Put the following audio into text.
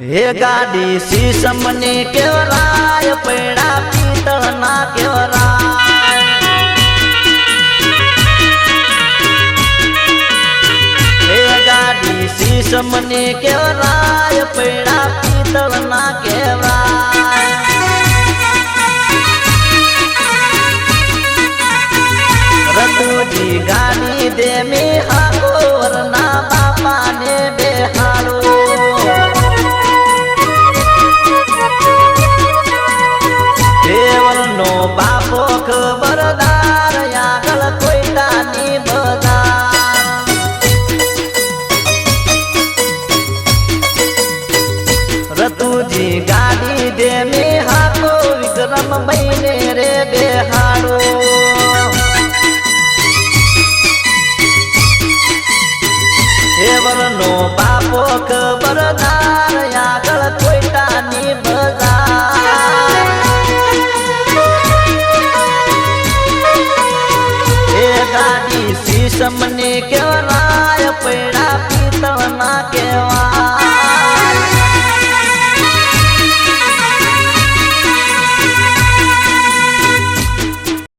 હે ગાડી સીસમની કેવરાય પૈડા પિત્તળના કેવરાય. હે ગાડી સીસમની કેવરાય પૈડા પિત્તળના કેવરાય. રતુજી ગાડી દે મે રતુજી ગાડી દે મે હાકો વિક્રમ મહિને રે બેહાડો. દેવરનો બાપો ખબરદાર આગળ કોઈતાની બજાર. એ ગાડી પૈડા કેવા